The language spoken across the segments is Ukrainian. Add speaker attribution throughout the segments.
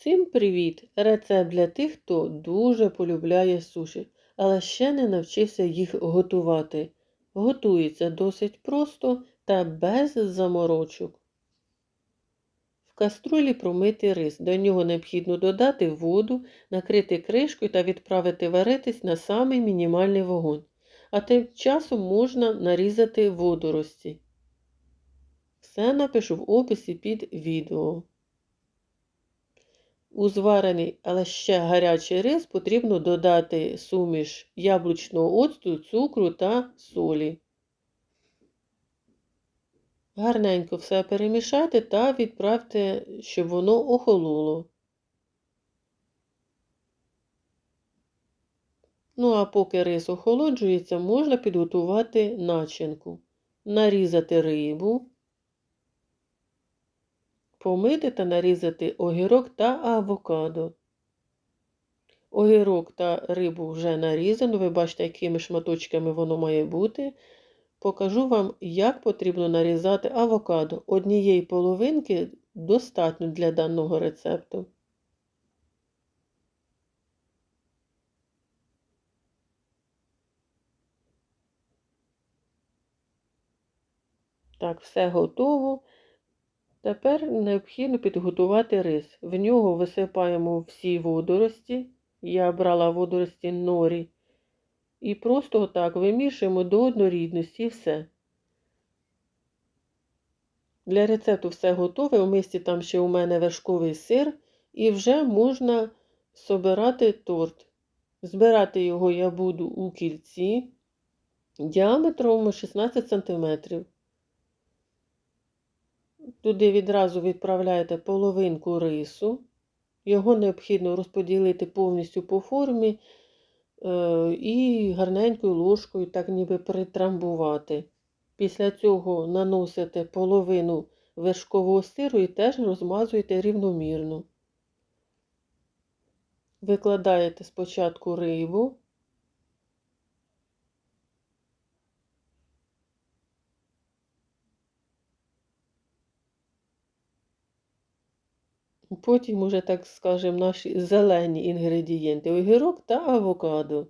Speaker 1: Всім привіт! Рецепт для тих, хто дуже полюбляє суші, але ще не навчився їх готувати. Готується досить просто та без заморочок. В каструлі промити рис. До нього необхідно додати воду, накрити кришкою та відправити варитись на самий мінімальний вогонь. А тим часом можна нарізати водорості. Все напишу в описі під відео. У зварений, але ще гарячий рис потрібно додати суміш яблучного оцту, цукру та солі. Гарненько все перемішайте та відправте, щоб воно охололо. Ну, а поки рис охолоджується, можна підготувати начинку, нарізати рибу помити та нарізати огірок та авокадо. Огірок та рибу вже нарізано, ви бачите, якими шматочками воно має бути. Покажу вам, як потрібно нарізати авокадо. Однієї половинки достатньо для даного рецепту. Так, все готово. Тепер необхідно підготувати рис. В нього висипаємо всі водорості. Я брала водорості норі. І просто отак вимішуємо до однорідності і все. Для рецепту все готове. У мисці там ще у мене вершковий сир, і вже можна собирати торт. Збирати його я буду у кільці діаметром 16 см. Туди відразу відправляєте половинку рису. Його необхідно розподілити повністю по формі е, і гарненькою ложкою, так ніби притрамбувати. Після цього наносите половину вершкового сиру і теж розмазуєте рівномірно. Викладаєте спочатку рибу. Потім уже, так скажемо, наші зелені інгредієнти огірок та авокадо.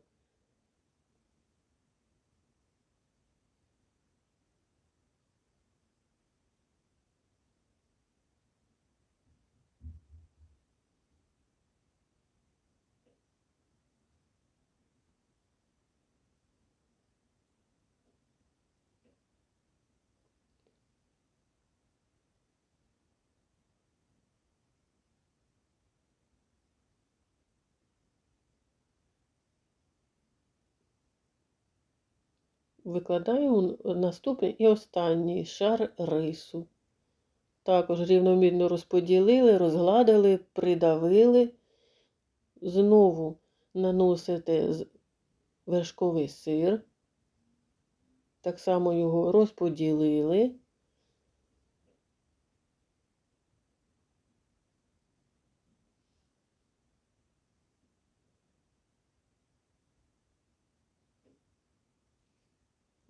Speaker 1: Викладаємо наступний і останній шар рису. Також рівномірно розподілили, розгладили, придавили. Знову наносите вершковий сир. Так само його розподілили.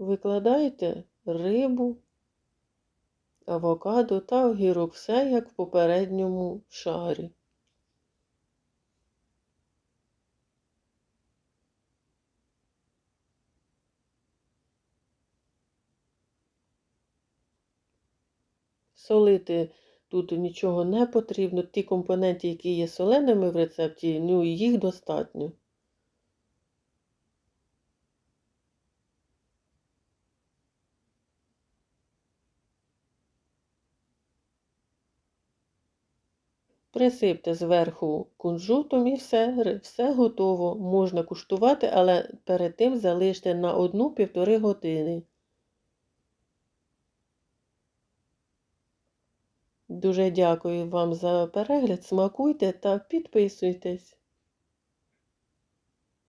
Speaker 1: Викладаєте рибу, авокадо та огірок, все як в попередньому шарі. Солити тут нічого не потрібно. Ті компоненти, які є соленими в рецепті, ну їх достатньо. Присипте зверху кунжутом і все, все готово. Можна куштувати, але перед тим залиште на 1-1,5 години. Дуже дякую вам за перегляд. Смакуйте та підписуйтесь.